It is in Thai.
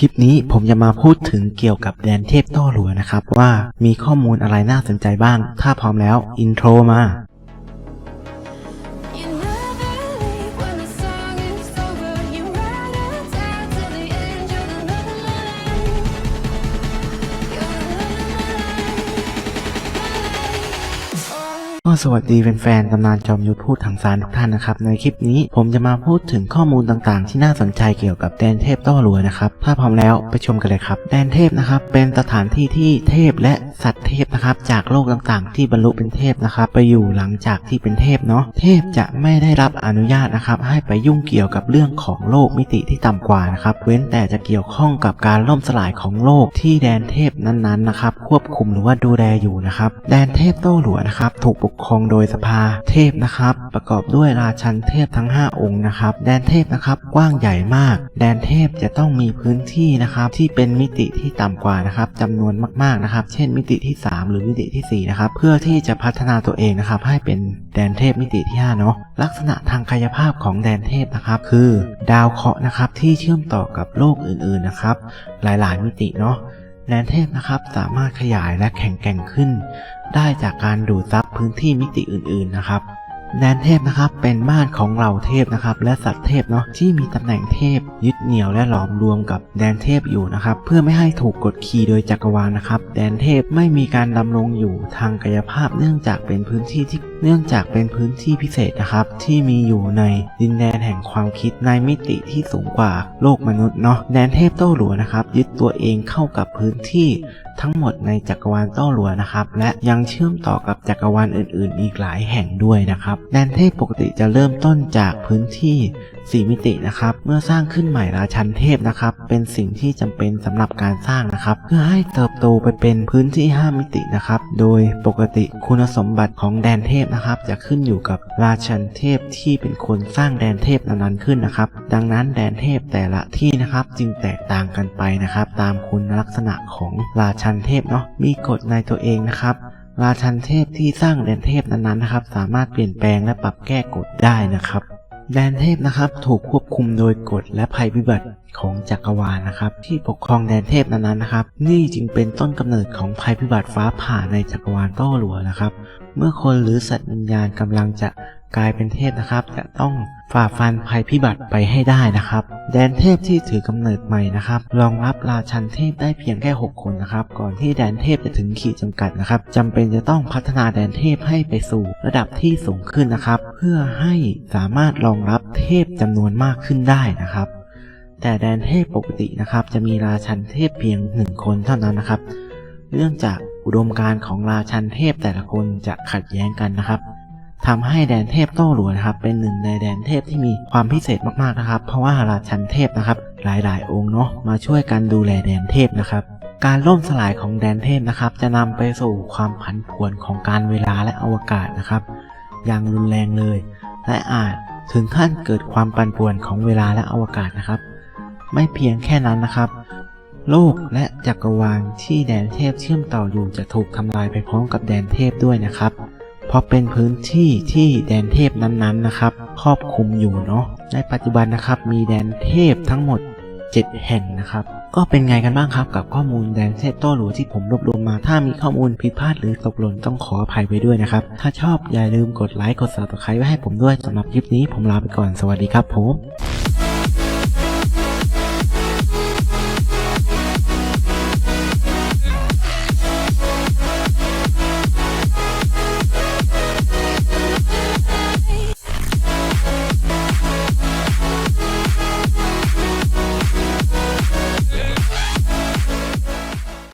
คลิปนี้ผมจะมาพูดถึงเกี่ยวกับแดนเทพต้หลัวนะครับ ว่ามีข้อมูลอะไรน่าสนใจบ้าง ถ้าพร้อมแล้ว อินโทรมา ก็สวัสดีแฟนๆตำนานจอมยุทธพูดถังสารทุกท่านนะครับ ในคลิปนี้ผมจะมาพูดถึงข้อมูลต่างๆ ที่น่าสนใจเกี่ยวกับแดนเทพต้หลัวนะครับ ถ้าพร้อมแล้วไปชมกันเลยครับ แดนเทพนะครับ เป็นสถานที่ที่เทพและสัตว์เทพนะครับ จากโลกต่างๆ ที่บรรลุเป็นเทพนะครับ ไปอยู่หลังจากที่เป็นเทพเนาะ เทพจะไม่ได้รับอนุญาตนะครับ ให้ไปยุ่งเกี่ยวกับเรื่องของโลกมิติที่ต่ำกว่านะครับ เว้นแต่จะเกี่ยวข้องกับการล่มสลายของโลกที่แดนเทพนั้นๆนะครับ ควบคุมหรือว่าดูแลอยู่นะครับ แดนเทพโต้หลัวนะครับ ถูกปกครองโดยสภาเทพนะครับ ประกอบด้วยราชันเทพทั้ง 5 องค์นะครับ แดนเทพนะครับกว้างใหญ่มาก แดนเทพจะต้องมีพื้นที่นะครับที่เป็นมิติที่ต่ำกว่านะครับจำนวนมากๆนะครับ เช่นมิติที่ 3 หรือมิติที่ 4 นะครับ เพื่อที่จะพัฒนาตัวเองนะครับ ให้เป็นแดนเทพมิติที่5เนาะลักษณะทางกายภาพของแดนเทพนะครับ คือ ดาวเคราะห์นะครับที่เชื่อมต่อกับโลกอื่นๆนะครับ หลายๆมิติเนาะ แดนเทพนะครับสามารถขยายและแข็งแกร่งขึ้น ได้จากการดูดซับพื้นที่มิติอื่นๆนะครับ แดนเทพนะครับเป็นบ้านของเหล่าเทพนะครับและสัตว์เทพเนาะที่มีตำแหน่งเทพยึดเหนี่ยวและหลอมรวมกับแดนเทพอยู่นะครับเพื่อไม่ให้ถูกกดขี่โดยจักรวาลนะครับแดนเทพไม่มีการดำรงอยู่ทางกายภาพเนื่องจากเป็นพื้นที่ที่เนื่องจากเป็นพื้นที่พิเศษนะครับที่มีอยู่ในดินแดนแห่งความคิดในมิติที่สูงกว่าโลกมนุษย์เนาะแดนเทพโต้หลัวนะครับยึดตัวเองเข้ากับพื้นที่ ทั้งหมดในจักรวาลโต้หลัวนะครับ และยังเชื่อมต่อกับจักรวาลอื่น ๆ อีกหลายแห่งด้วยนะครับแดนเทพปกติจะเริ่มต้นจากพื้นที่4มิตินะครับ เมื่อสร้างขึ้นใหม่ราชันเทพนะครับ เป็นสิ่งที่จำเป็นสำหรับการสร้างนะครับ เพื่อให้เติบโตไปเป็นพื้นที่ 5 มิตินะครับ โดยปกติคุณสมบัติของแดนเทพนะครับ จะขึ้นอยู่กับราชันเทพที่เป็นคนสร้างแดนเทพนั้นๆขึ้นนะครับ ดังนั้นแดนเทพแต่ละที่นะครับจึงแตกต่างกันไปนะครับ ตามคุณลักษณะของราชันเทพเนาะมีกฎในตัวเองนะครับ ราชันเทพที่สร้างแดนเทพนั้นๆนะครับ สามารถเปลี่ยนแปลงและปรับแก้กฎได้นะครับ แดนเทพนะครับถูกควบคุมโดยกฎและภัยพิบัติของจักรวาลนะครับ ที่ปกครองแดนเทพนั้นๆนะครับ นี่จึงเป็นต้นกำเนิดของภัยพิบัติฟ้าผ่าในจักรวาลโต้หลัวนะครับ เมื่อคนหรือสัตว์วิญญาณกำลังจะกลายเป็นเทพนะครับ จะต้อง ฝ่าฟันภัยพิบัติไปให้ได้นะครับ แดนเทพที่ถือกำเนิดใหม่นะครับรองรับราชันเทพได้เพียงแค่ 6 คนนะครับ ก่อนที่แดนเทพจะถึงขีดจำกัดนะครับจำเป็นจะต้องพัฒนาแดนเทพให้ไปสู่ระดับที่สูงขึ้นนะครับ เพื่อให้สามารถรองรับเทพจำนวนมากขึ้นได้นะครับ แต่แดนเทพปกตินะครับ จะมีราชันเทพเพียงหนึ่งคนเท่านั้นนะครับ เนื่องจากอุดมการณ์ของราชันเทพแต่ละคนจะขัดแย้งกันนะครับ ทำให้แดนเทพโต้หลวนะครับเป็นหนึ่งในแดนเทพที่มีความพิเศษมากๆนะครับ เพราะว่าราชันเทพนะครับ หลายๆ องค์เนาะมาช่วยกันดูแลแดนเทพนะครับ การล่มสลายของแดนเทพนะครับ จะนำไปสู่ความผันผวนของการเวลาและอวกาศนะครับ อย่างรุนแรงเลย และอาจถึงขั้นเกิดความปั่นป่วนของเวลาและอวกาศนะครับ ไม่เพียงแค่นั้นนะครับโลกและจักรวาลที่แดนเทพเชื่อมต่ออยู่จะถูกทำลายไปพร้อมกับแดนเทพด้วยนะครับ เพราะเป็นพื้นที่ที่แดนเทพนั้นๆนะครับ ครอบคลุมอยู่เนาะในปัจจุบันนะครับมีแดนเทพทั้งหมด 7 แห่งนะครับ ก็เป็นไงกันบ้างครับกับข้อมูลแดนเทพโต้หลัวที่ผมรวบรวมมา ถ้ามีข้อมูลผิดพลาดหรือตกหล่นต้องขออภัยไว้ด้วยนะครับ ถ้าชอบอย่าลืมกดไลค์กด subscribe ไว้ให้ผมด้วยสำหรับคลิปนี้ผมลาไปก่อนสวัสดีครับผม